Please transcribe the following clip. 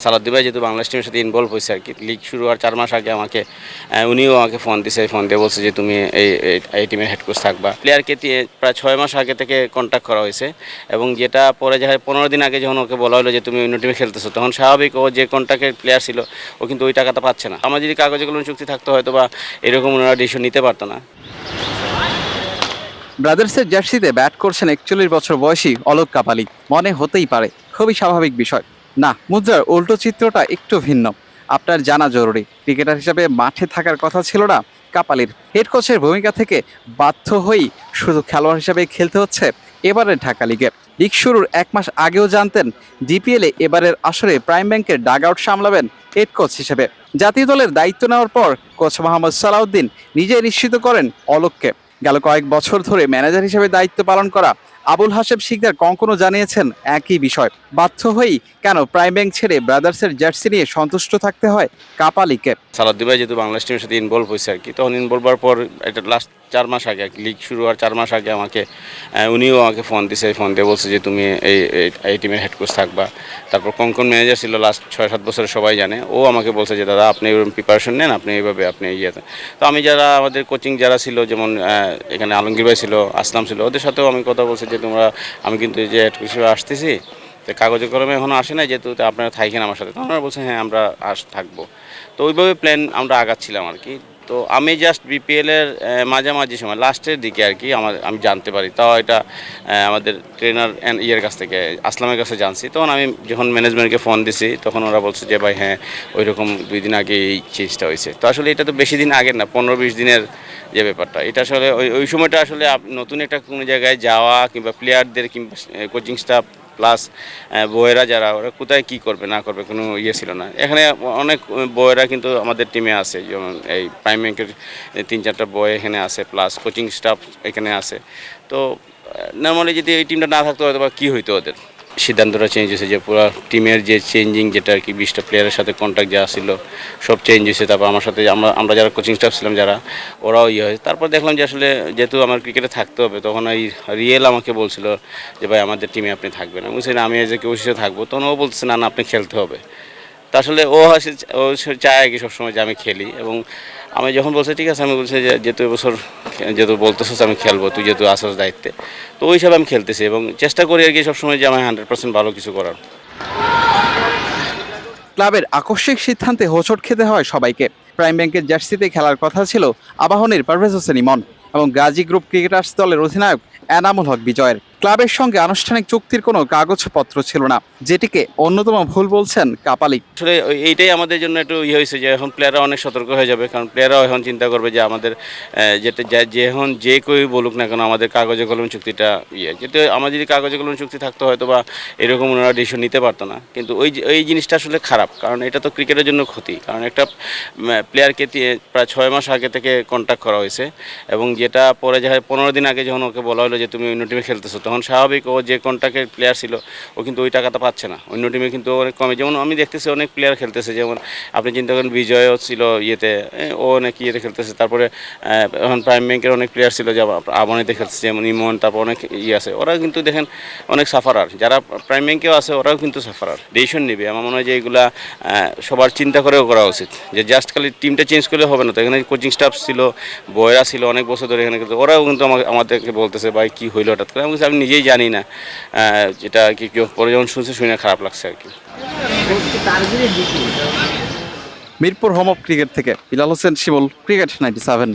সালাদ্দি ভাই যেহেতু বাংলাদেশ টিমের সাথে ইনভলভ হয়েছে আর কি। লিগ শুরু হওয়ার চার মাস আগে আমাকে উনিও আমাকে ফোন দিছে ফোন দিয়ে বলছে যে তুমি এই, এই- টিমের হেড কোচ থাকবা। প্লেয়ারকে প্রায় ছয় মাস আগে থেকে কন্ট্যাক্ট করা হয়েছে এবং যেটা পরে যা পনেরো দিন আগে যখন ওকে বলা হলো যে তুমি অন্য টিমে খেলতেছো, তখন স্বাভাবিক ও যে কন্ট্যাক্টের প্লেয়ার ছিল, ও কিন্তু ওই টাকাটা পাচ্ছে না। আমার যদি কাগজে কলম চুক্তি থাকতো, হয়তো বা এরকম ওনারা ডিসিশন নিতে পারতো না। ব্রাদার্সের জার্সিতে ব্যাট করছেন একচল্লিশ বছর বয়সী অলোক কাপালি। মনে হতেই পারে, খুবই স্বাভাবিক বিষয়। না মুদ্রার উল্টো চিত্রটা একটু ভিন্ন। আপনার জানা জরুরি। ক্রিকেটার হিসেবে মাঠে থাকার কথা ছিল না, কাপালির। হেড কোচের ভূমিকা থেকে বাধ্য হয়েই শুধু খেলোয়াড় হিসেবে খেলতে হচ্ছে এবারের ঢাকা লিগে। লিগ শুরুর এক মাস আগেও জানতেন, ডিপিএলে এবারের আসরে প্রাইম ব্যাংকের ডাগ আউট সামলাবেন হেড কোচ হিসেবে। জাতীয় দলের দায়িত্ব নেওয়ার পর কোচ মোহাম্মদ সালাউদ্দিন নিজে নিশ্চিত করেন অলোককে গেল কয়েক বছর ধরে ম্যানেজার হিসেবে দায়িত্ব পালন করা আবুল হাসেব শিকদার কঙ্কনও জানিয়েছেন একই বিষয়। বাধ্য হয়েই কেন প্রাইম ব্যাংক ছেড়ে ব্রাদার্সের জার্সি নিয়ে সন্তুষ্ট থাকতে হয় কাপালিকে? সালাদ্দি ভাই যেহেতু বাংলাদেশ টিমের সাথে ইনভলভ হয়েছে আর কি, তখন ইনভলভ হওয়ার পর এটা লাস্ট চার মাস আগে লিগ শুরু হওয়ার চার মাস আগে আমাকে উনিও আমাকে ফোন দিছে ফোন দিয়ে বলছে যে তুমি এই, এই- টিমের হেড কোচ থাকবা। তারপর কঙ্কন ম্যানেজার ছিল লাস্ট ছয় সাত বছরের সবাই জানে, ও আমাকে বলছে যে, দাদা, আপনি প্রিপারেশন নেন, আপনি এইভাবে, আপনি ইয়েতে। তো আমি যারা আমাদের কোচিং যারা ছিল, যেমন এখানে আলমগীর ভাই ছিল, আসলাম ছিল, ওদের সাথেও আমি কথা বলছি যে তোমরা, আমি কিন্তু এই যে হিসেবে আসতেছি, তো কাগজে কলমে এখনও আসে নাই, যেহেতু আপনারা থাকেন আমার সাথে। তো আমরা বলছি হ্যাঁ আমরা আস, থাকব। তো ওইভাবে প্ল্যান আমরা আগাচ্ছিলাম আর কি। তো আমি জাস্ট বিপিএলের মাঝামাঝি সময় লাস্টের দিকে আর কি আমার, আমি জানতে পারি। তাও এটা আমাদের ট্রেনার ইয়ের কাছ থেকে, আসলামের কাছে জানছি। তখন আমি যখন ম্যানেজমেন্টকে ফোন দিছি, তখন ওরা বলছে যে, ভাই হ্যাঁ ওই রকম দুই দিন আগে এই চেঞ্জটা হয়েছে। তো আসলে এটা তো বেশি দিন আগের না পনেরো বিশ দিনের যে ব্যাপারটা। এটা আসলে ওই ওই সময়টা আসলে নতুন একটা কোনো জায়গায় যাওয়া কিংবা প্লেয়ারদের কিংবা কোচিং স্টাফ প্লাস বয়েরা যারা, ওরা কোথায় কী করবে, না করবে, কোনো ইয়ে ছিল না। এখানে অনেক বয়েরা কিন্তু আমাদের টিমে আছে, যেমন এই প্রাইম ব্যাংকের তিন চারটা বয় এখানে আছে প্লাস কোচিং স্টাফ এখানে আছে। তো নর্মালি যদি এই টিমটা না থাকতো হয়তো বা কী হইতো ওদের? সিদ্ধান্তটা চেঞ্জ হয়েছে যে পুরো টিমের যে চেঞ্জিং যেটা আর কি বিশটা প্লেয়ারের সাথে কন্ট্যাক্ট যা ছিল সব চেঞ্জ হয়েছে। তারপর আমার সাথে আমরা আমরা যারা কোচিং স্টাফ ছিলাম যারা ওরাও ইয়ে হয়েছে। তারপর দেখলাম যে আসলে যেহেতু আমার ক্রিকেটে থাকতে হবে তখন ওই রিয়েল আমাকে বলছিল যে ভাই আমাদের টিমে আপনি থাকবেন। আমি বলছি না, আমি এ কোচ হিসেবে থাকব। তখন ও বলছে না না আপনি খেলতে হবে। তা আসলে ও আসে ও চায় আর কি সবসময় যে আমি খেলি। এবং আমি যখন বলছি ঠিক আছে আমি বলছি যে যেহেতু এবছর যেহেতু বলতেছিস আমি খেলব, তুই যেহেতু আসস দায়িত্বে। তো ওই হিসাবে আমি খেলতেছি এবং চেষ্টা করি আর কি সবসময় যে আমি হান্ড্রেড পার্সেন্ট ভালো কিছু করার। ক্লাবের আকস্মিক সিদ্ধান্তে হোঁচট খেতে হয় সবাইকে। প্রাইম ব্যাংকের জার্সিতে খেলার কথা ছিল আবাহনের পারভেজ হোসেন ইমন এবং গাজী গ্রুপ ক্রিকেটার্স দলের অধিনায়ক এনামুল হক বিজয়ের। ক্লাবের সঙ্গে আনুষ্ঠানিক চুক্তির কোনো কাগজপত্র ছিল না, যেটিকে অন্যতম ভুল বলছেন কাপালিক আসলে এইটাই আমাদের জন্য একটু ইয়ে হয়েছে যে এখন প্লেয়াররা অনেক সতর্ক হয়ে যাবে, কারণ প্লেয়াররাও এখন চিন্তা করবে যে আমাদের যেটা যা- এখন যে কেউ বলুক না কেন আমাদের কাগজে কলম চুক্তিটা ইয়ে। যেটা আমার যদি কাগজে কলম চুক্তি থাকতো হয়তো বা এরকম ওনারা ডিসিশন নিতে পারতো না। কিন্তু ওই ওই জিনিসটা আসলে খারাপ, কারণ এটা তো ক্রিকেটের জন্য ক্ষতি। কারণ একটা প্লেয়ারকে প্রায় ছয় মাস আগে থেকে কন্ট্যাক্ট করা হয়েছে এবং যেটা পরে যা, পনেরো দিন আগে যখন ওকে বলা হলো যে তুমি অন্য টিমে খেলতেছো তখন স্বাভাবিক ও যে কন্ট্যাক্টের প্লেয়ার ছিল, ও কিন্তু ওই টাকাটা পাচ্ছে না। অন্য টিমে কিন্তু অনেক কমে, যেমন আমি দেখতেছি অনেক প্লেয়ার খেলতেছে, যেমন আপনি চিন্তা করেন বিজয়ও ছিল ইয়েতে ও অনেক ইয়েতে খেলতেছে, তারপরে এখন প্রাইম ব্যাংকের অনেক প্লেয়ার ছিল যে আবানিতে খেলতেছে, যেমন ইমন, তারপর অনেক ইয়ে আছে ওরা কিন্তু দেখেন অনেক সাফারার যারা প্রাইম ব্যাংকেও আছে, ওরাও কিন্তু সাফারার ডিসিশন নেবে। আমার মনে হয় যে এগুলা সবার চিন্তা করেও করা উচিত। যে জাস্ট খালি টিমটা চেঞ্জ করলে হবে না তো, এখানে কোচিং স্টাফ ছিল, বয়রা ছিল, অনেক বছর ধরে এখানে কিন্তু ওরাও কিন্তু আমাকে, আমাদেরকে বলতেছে, ভাই, কী হইল হঠাৎ করে? আমি নিজেই জানি না। যেটা কি কেউ পরে যখন শুনছে শুনে খারাপ লাগছে আর কি। মিরপুর হোম অফ ক্রিকেট থেকে Bilal Hossain Shimul cricket ninety seven